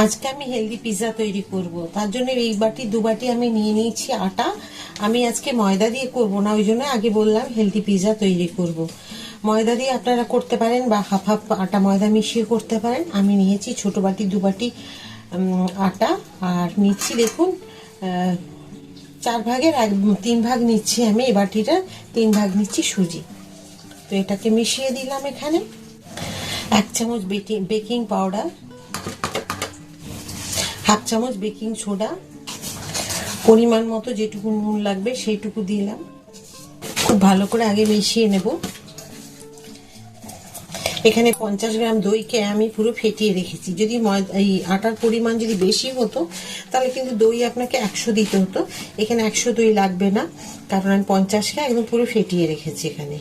আজকে আমি healthy pizza তৈরি করব। তার জন্য এই বাটি, দু বাটি আমি নিয়ে নিয়েছি আটা। আমি আজকে ময়দা দিয়ে করব না, ওই জন্য আগে বললাম হেলদি পিৎজা তৈরি করব। ময়দা দিয়ে আপনারা করতে পারেন বা হাফ হাফ আটা ময়দা মিশিয়ে করতে পারেন। আমি নিয়েছি ছোট বাটি, দু বাটি আটা। আর নিচ্ছি দেখুন চার ভাগের এক, তিন ভাগ নিচ্ছি আমি এই বাটিটা তিন ভাগ নিচ্ছি সুজি। তো এটাকে মিশিয়ে দিলাম এখানে। এক চামচ বেকিং বেকিং পাউডার। হাফ চামচ বেকিং সোডা। পরিমাণ মতো যেটুকু নুন লাগবে সেইটুকু দিলাম। খুব ভালো করে আগে মিশিয়ে নেব। এখানে পঞ্চাশ গ্রাম দইকে আমি পুরো ফেটিয়ে রেখেছি। যদি এই আটার পরিমাণ যদি বেশি হতো, তাহলে কিন্তু দই আপনাকে একশো দিতে হতো। এখানে একশো দই লাগবে না, কারণ আমি পঞ্চাশকে একদম পুরো ফেটিয়ে রেখেছি এখানে।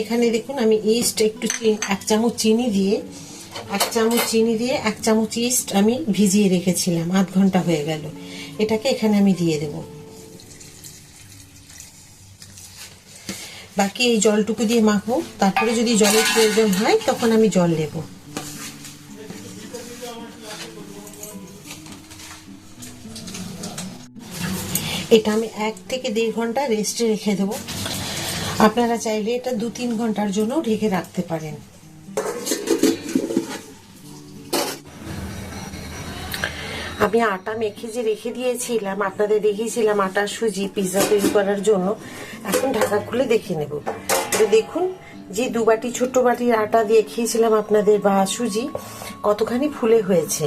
এখানে দেখুন, আমি ইস্ট একটু এক চামচ চিনি দিয়ে, এক চামচ চিনি দিয়ে এক চামচ ইস্ট আমি ভিজিয়ে রেখেছিলাম, আধ ঘণ্টা হয়ে গেল। এটাকে এখানে আমি দিয়ে দেব। বাকি এই জলটুকু দিয়ে মাখবো, তারপরে যদি জলের প্রয়োজন হয়, তখন আমি জল নেব এটা আমি এক থেকে দেড় ঘণ্টা রেস্টে রেখে দেবো। আপনারা চাইলে এটা দু তিন ঘণ্টার জন্য ঢেকে রাখতে পারেন। আমি আটা মেখে যে রেখে দিয়েছিলাম, আপনাদের দেখিয়েছিলাম আটা সুজি পিৎজা তৈরি করার জন্য। এখন ঢাকা খুলে দেখে নেব। তো দেখুন, যে দু বাটি, ছোট্ট বাটির আটা দিয়ে খেয়েছিলাম আপনাদের বা সুজি, কতখানি ফুলে হয়েছে।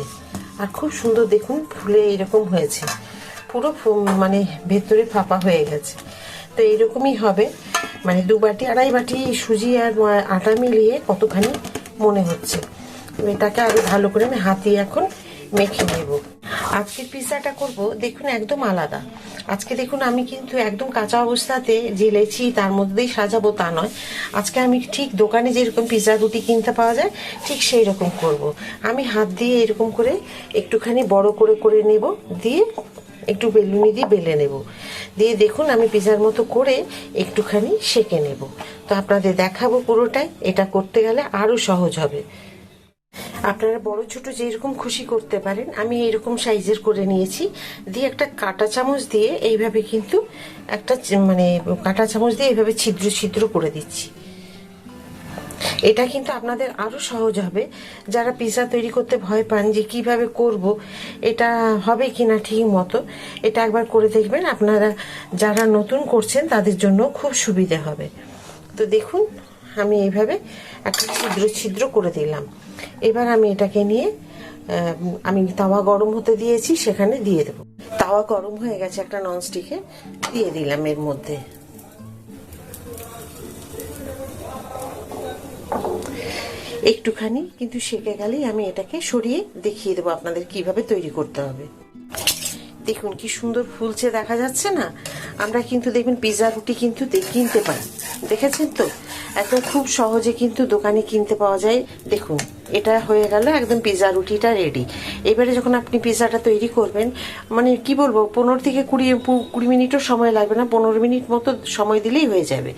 আর খুব সুন্দর দেখুন, ফুলে এরকম হয়েছে। পুরো মানে ভেতরে ফাঁপা হয়ে গেছে। তো এইরকমই হবে। মানে দু বাটি, আড়াই বাটি সুজি আর আটা মিলিয়ে কতখানি মনে হচ্ছে। এটাকে আরও ভালো করে আমি হাতে এখন মেখে নেব। আজকের পিৎজাটা করব, দেখুন, একদম আলাদা। আজকে দেখুন, আমি কিন্তু একদম কাঁচা অবস্থাতে যে লেছি তার মধ্যেই সাজাবো তা নয়। আজকে আমি ঠিক দোকানে যেরকম পিৎজা রুটি কিনতে পাওয়া যায়, ঠিক সেই রকম করব। আমি হাত দিয়ে এরকম করে একটুখানি বড় করে করে নেব, দিয়ে একটু বেলুনি দিয়ে বেলে নেব। দিয়ে দেখুন, আমি পিজার মতো করে একটুখানি সেকে নেব। তো আপনাদের দেখাবো পুরোটাই। এটা করতে গেলে আরও সহজ হবে। আপনারা বড় ছোট যেরকম খুশি করতে পারেন, আমি এরকম সাইজের করে নিয়েছি। দিয়ে একটা কাঁটা চামচ দিয়ে এইভাবে কিন্তু একটা মানে কাঁটা চামচ দিয়ে এইভাবে ছিদ্র ছিদ্র করে দিচ্ছি। এটা কিন্তু আপনাদের আরও সহজ হবে। যারা পিৎজা তৈরি করতে ভয় পান যে কীভাবে করব, এটা হবে কি না ঠিক মতো, এটা একবার করে দেখবেন। আপনারা যারা নতুন করছেন, তাদের জন্য খুব সুবিধে হবে। তো দেখুন, আমি এইভাবে একটা ছিদ্র ছিদ্র করে দিলাম। এবার আমি এটাকে নিয়ে আমি তাওয়া গরম হতে দিয়েছি, সেখানে দিয়ে দেবো। তাওয়া গরম হয়ে গেছে একটা ননস্টিকে দিয়ে দিলাম এর মধ্যে। একটুখানি, কিন্তু সেকে গেলেই আমি এটাকে সরিয়ে দেখিয়ে দেবো আপনাদের কীভাবে তৈরি করতে হবে। দেখুন কি সুন্দর ফুলছে দেখা যাচ্ছে না? আমরা কিন্তু দেখবেন পিজা রুটি কিন্তু কিনতে পারি। দেখেছেন তো? একদম খুব সহজে কিন্তু দোকানে কিনতে পাওয়া যায়। দেখুন। এটা হয়ে গেল, একদম পিৎজা রুটিটা রেডি এবারে যখন আপনি পিৎজাটা তৈরি করবেন মানে কি বলব, পনেরো থেকে কুড়ি কুড়ি মিনিটও সময় লাগবে না, পনেরো মিনিট মতো সময় দিলেই হয়ে যাবে।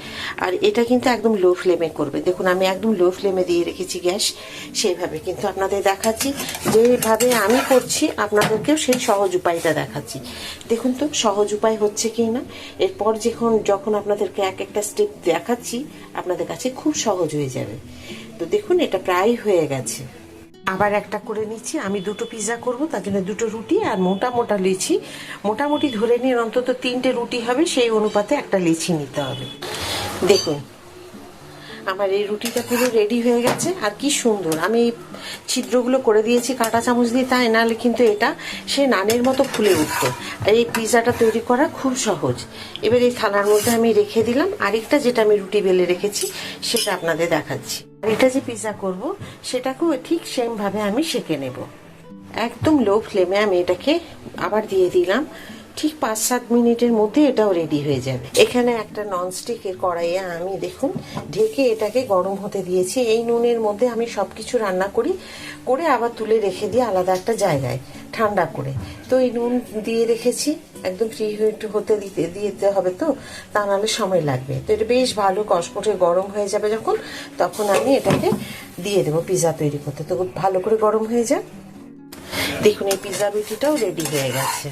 আর এটা কিন্তু একদম লো ফ্লেমে করবে। দেখুন, আমি একদম লো ফ্লেমে দিয়ে রেখেছি গ্যাস সেইভাবে কিন্তু আপনাদের দেখাচ্ছি। যেভাবে আমি করছি, আপনাদেরকেও সেই সহজ উপায়টা দেখাচ্ছি। দেখুন তো, সহজ উপায় হচ্ছে কি না? এরপর যখন যখন আপনাদেরকে এক একটা স্টেপ দেখাচ্ছি, আপনাদের কাছে খুব সহজ হয়ে যাবে। তো দেখুন, এটা প্রায় হয়ে গেছে। আবার একটা করে নিচ্ছি। আমি দুটো পিৎজা করব, তার জন্য দুটো রুটি আর মোটা মোটা লিচি। মোটামুটি ধরে নিয়ে অন্তত তিনটে রুটি হবে, সেই অনুপাতে একটা লিচি নিতে হবে। দেখুন, আমার এই রুটিটা পুরো রেডি হয়ে গেছে। আর কি সুন্দর, আমি ছিদ্রগুলো করে দিয়েছি, কাঁটা চামচ দিয়ে তাই নাহলে কিন্তু এটা সে নানের মতো ফুলে উঠতো। আর এই পিৎজাটা তৈরি করা খুব সহজ। এবার এই থালার মধ্যে আমি রেখে দিলাম। আরেকটা যেটা আমি রুটি বেলে রেখেছি, সেটা আপনাদের দেখাচ্ছি। এটা যে পিৎজা করব, সেটাকেও ঠিক সেমভাবে আমি সেকে নেব। একদম লো ফ্লেমে আমি এটাকে আবার দিয়ে দিলাম। ঠিক পাঁচ সাত মিনিটের মধ্যে এটাও রেডি হয়ে যাবে। এখানে একটা ননস্টিকের কড়াইয়ে আমি দেখুন, ঢেকে এটাকে গরম হতে দিয়েছি। এই নুনের মধ্যে আমি সবকিছু রান্না করি, করে আবার তুলে রেখে দিই আলাদা একটা জায়গায় ঠান্ডা করে। তো এই নুন দিয়ে রেখেছি, একদম ফ্রি হয়ে হতে দিতে দিতে হবে তো, তা নাহলে সময় লাগবে। তো এটা বেশ ভালো কসকটে গরম হয়ে যাবে যখন, তখন আমি এটাকে দিয়ে দেবো পিৎজা তৈরি করতে। তো ভালো করে গরম হয়ে যাক। দেখুন এই পিৎজা রুটিটাও রেডি হয়ে গেছে।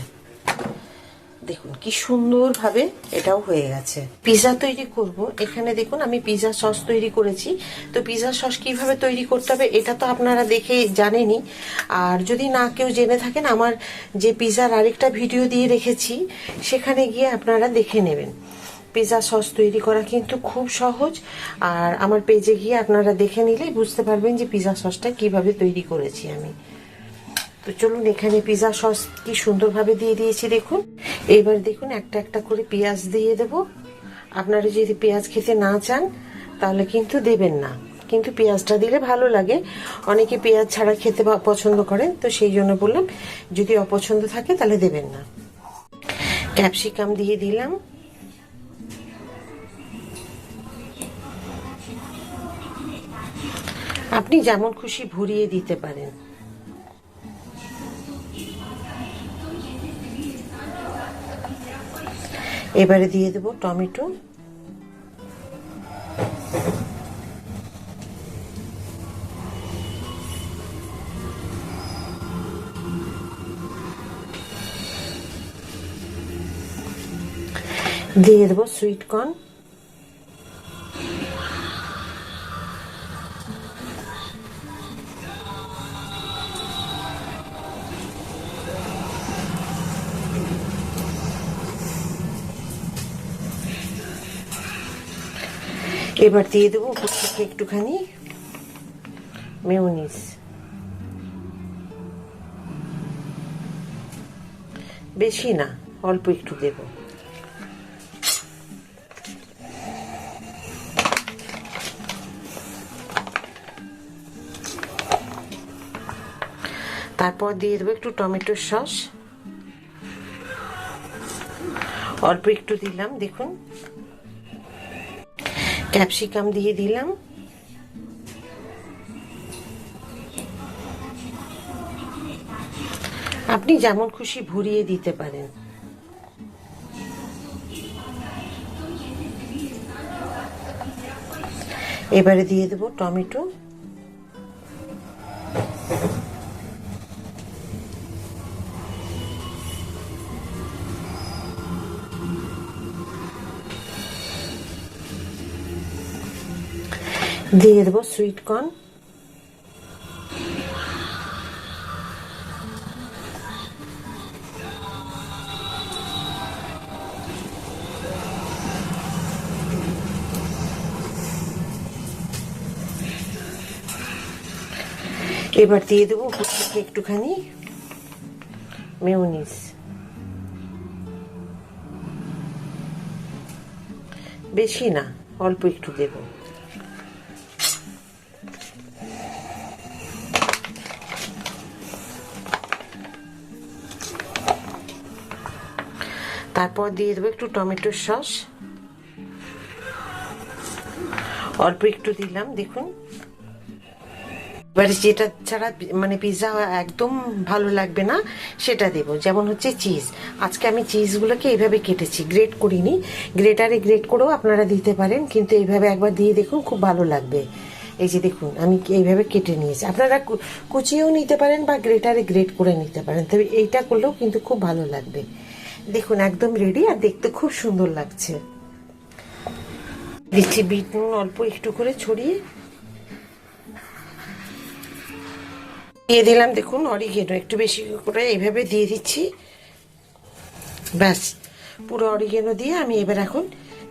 দেখুন, কি সুন্দরভাবে এটাও হয়ে গেছে। পিৎজা তৈরি করব। এখানে দেখুন, আমি পিৎজা সস তৈরি করেছি। তো পিৎজা সস কীভাবে তৈরি করতে হবে, এটা তো আপনারা দেখে জানেনই। আর যদি না কেউ জেনে থাকেন, আমার যে পিৎজার আরেকটা ভিডিও দিয়ে রেখেছি, সেখানে গিয়ে আপনারা দেখে নেবেন। পিৎজা সস তৈরি করা কিন্তু খুব সহজ। আর আমার পেজে গিয়ে আপনারা দেখে নিলেই বুঝতে পারবেন যে পিৎজা সসটা কীভাবে তৈরি করেছি আমি। তো চলুন এখানে পিৎজা সস কি সুন্দরভাবে দিয়ে দিয়েছি দেখুন। এবার দেখুন একটা একটা করে পেঁয়াজ দিয়ে দেব। আপনারা যদি পেঁয়াজ খেতে না চান, তাহলে কিন্তু দেবেন না। কিন্তু পেঁয়াজটা দিলে ভালো লাগে। অনেকে পেঁয়াজ ছাড়া খেতে পছন্দ করেন, তো সেই জন্য বললাম, যদি অপছন্দ থাকে তাহলে দেবেন না। ক্যাপসিকাম দিয়ে দিলাম। আপনি যেমন খুশি ভরিয়ে দিতে পারেন। এবারে দিয়ে দেব টমেটো। দিয়ে দেবো সুইট কর্ন এবার দিয়ে দেবো থেকে একটুখানি মেউনিস বেশি না, অল্প একটু দেব। তারপর দিয়ে দেবো একটু টমেটোর সস। অল্প একটু দিলাম, দেখুন। ক্যাপসিকাম দিয়ে দিলাম। আপনি যেমন খুশি ভরিয়ে দিতে পারেন। এবারে দিয়ে দেবো টমেটো। দিয়ে দেবো সুইট কর্ন এবার দিয়ে দেবো একটুখানি মেউনিস বেশি না অল্প একটু দেবো। তারপর দিয়ে দেবো একটু টমেটোর সস। অল্প একটু দিলাম, দেখুন। এবারে যেটা ছাড়া মানে পিৎজা একদম ভালো লাগবে না, সেটা দেব। যেমন হচ্ছে চিজ আজকে আমি চিজগুলোকে এইভাবে কেটেছি গ্রেট করিনি। গ্রেটারে গ্রেট করেও আপনারা দিতে পারেন, কিন্তু এইভাবে একবার দিয়ে দেখুন, খুব ভালো লাগবে। এই যে দেখুন, আমি এইভাবে কেটে নিয়েছি। আপনারা কুচিয়েও নিতে পারেন বা গ্রেটারে গ্রেট করে নিতে পারেন, তবে এইটা করলেও কিন্তু খুব ভালো লাগবে। দেখুন, একদম রেডি আর দেখতে খুব সুন্দর লাগছে। দিচ্ছি বিট নুন অল্প একটু করে ছড়িয়ে দিয়ে দিলাম। দেখুন, অরিগেনো একটু বেশি করে এইভাবে দিয়ে দিচ্ছি। ব্যাস, পুরো অরিগেনো দিয়ে আমি এবার এখন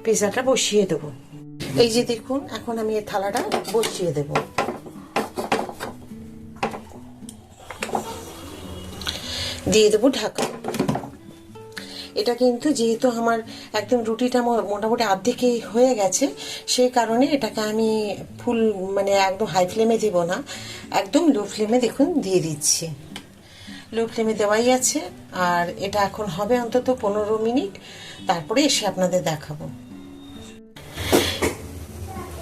পিৎজাটা বসিয়ে দেবো। এই যে দেখুন, এখন আমি এই থালাটা বসিয়ে দেব। দিয়ে দেবো ঢাকা। এটা কিন্তু যেহেতু আমার একদম রুটিটা মোটামুটি অর্ধেকে হয়ে গেছে, সেই কারণে এটাকে আমি ফুল মানে একদম হাই ফ্লেমে দেব না, একদম লো ফ্লেমে দেখুন দিয়ে দিচ্ছি। লো ফ্লেমে দেওয়াই আছে, আর এটা এখন হবে অন্তত পনেরো মিনিট, তারপরে এসে আপনাদের দেখাবো।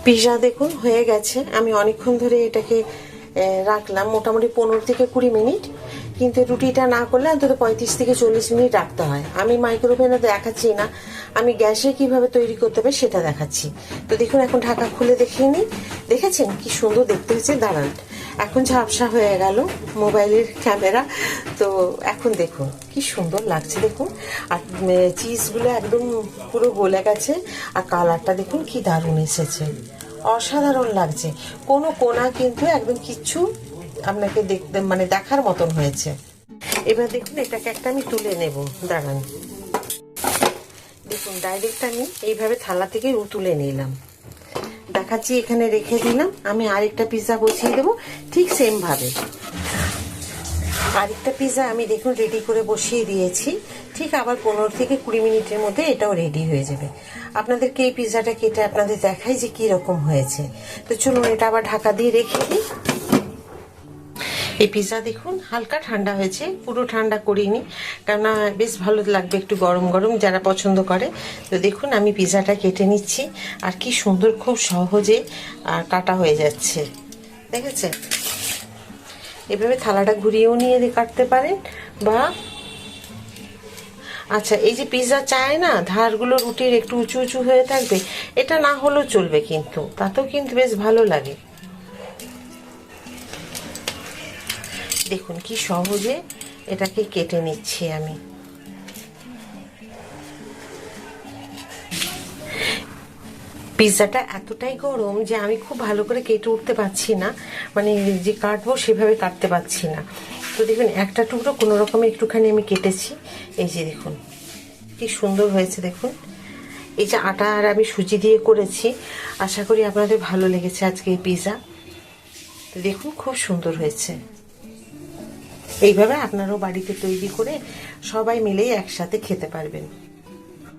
পিৎজা দেখুন হয়ে গেছে, আমি অনেকক্ষণ ধরে এটাকে রাখলাম, মোটামুটি পনেরো থেকে কুড়ি মিনিট। কিন্তু রুটিটা না করলে অন্তত পঁয়ত্রিশ থেকে চল্লিশ মিনিট রাখতে হয়। আমি মাইক্রোওভেনে দেখাচ্ছি না। আমি গ্যাসে কীভাবে তৈরি করতে হবে সেটা দেখাচ্ছি। তো দেখুন, এখন ঢাকা খুলে দেখিয়ে নিই। দেখেছেন কি সুন্দর দেখতে হয়েছে? দাঁড়ান। এখন ঝাপসা হয়ে গেল মোবাইলের ক্যামেরা। তো এখন দেখুন, কি সুন্দর লাগছে দেখুন। আর চিজগুলো একদম পুরো গলে গেছে। আর কালারটা দেখুন, কি দারুণ এসেছে। অসাধারণ লাগছে। কোনো কোনা কিন্তু একদম কিচ্ছু আপনাকে দেখতে মানে দেখার মতন হয়েছে। এবার দেখুন, এটাকে একটা আমি তুলে নেব। দাঁড়ান। দেখুন ডাইরেক্ট আমি এইভাবে থালা থেকে তুলে নিলাম। দেখাচ্ছি, এখানে রেখে দিলাম। আমি আরেকটা পিৎজা বসিয়ে দেবো, ঠিক সেম ভাবে আরেকটা পিৎজা আমি দেখুন রেডি করে বসিয়ে দিয়েছি। ঠিক আবার পনেরো থেকে কুড়ি মিনিটের মধ্যে এটাও রেডি হয়ে যাবে। আপনাদেরকে এই পিৎজাটা কেটে আপনাদের দেখাই যে কি রকম হয়েছে। তো চলুন, এটা আবার ঢাকা দিয়ে রেখে দিই। এই পিৎজা দেখুন, হালকা ঠান্ডা হয়েছে, পুরো ঠান্ডা করিনি, কেননা বেশ ভালো লাগবে একটু গরম গরম, যারা পছন্দ করে। তো দেখুন, আমি পিৎজাটা কেটে নিচ্ছি, আর কি সুন্দর, খুব সহজে, আর কাটা হয়ে যাচ্ছে। দেখেছেন? এভাবে থালাটা ঘুরিয়েও নিয়ে কাটতে পারেন, বা আচ্ছা এই যে পিৎজা চায় না, ধারগুলো রুটির একটু উঁচু উঁচু হয়ে থাকবে, এটা না হলেও চলবে কিন্তু, তাতেও কিন্তু বেশ ভালো লাগে। দেখুন কি সহজে এটাকে কেটে নিচ্ছি আমি। পিৎজাটা এতটাই গরম যে আমি খুব ভালো করে কেটে উঠতে পারছি না মানে যে কাটবো সেভাবে কাটতে পারছি না। তো দেখুন, একটা টুকরো কোনো রকমে একটুখানি আমি কেটেছি। এই যে দেখুন, কি সুন্দর হয়েছে দেখুন। এই যে আটা আর আমি সুজি দিয়ে করেছি। আশা করি আপনাদের ভালো লেগেছে আজকে এই পিৎজা। দেখুন, খুব সুন্দর হয়েছে। এইভাবে আপনারাও বাড়িতে তৈরি করে সবাই মিলেই একসাথে খেতে পারবেন।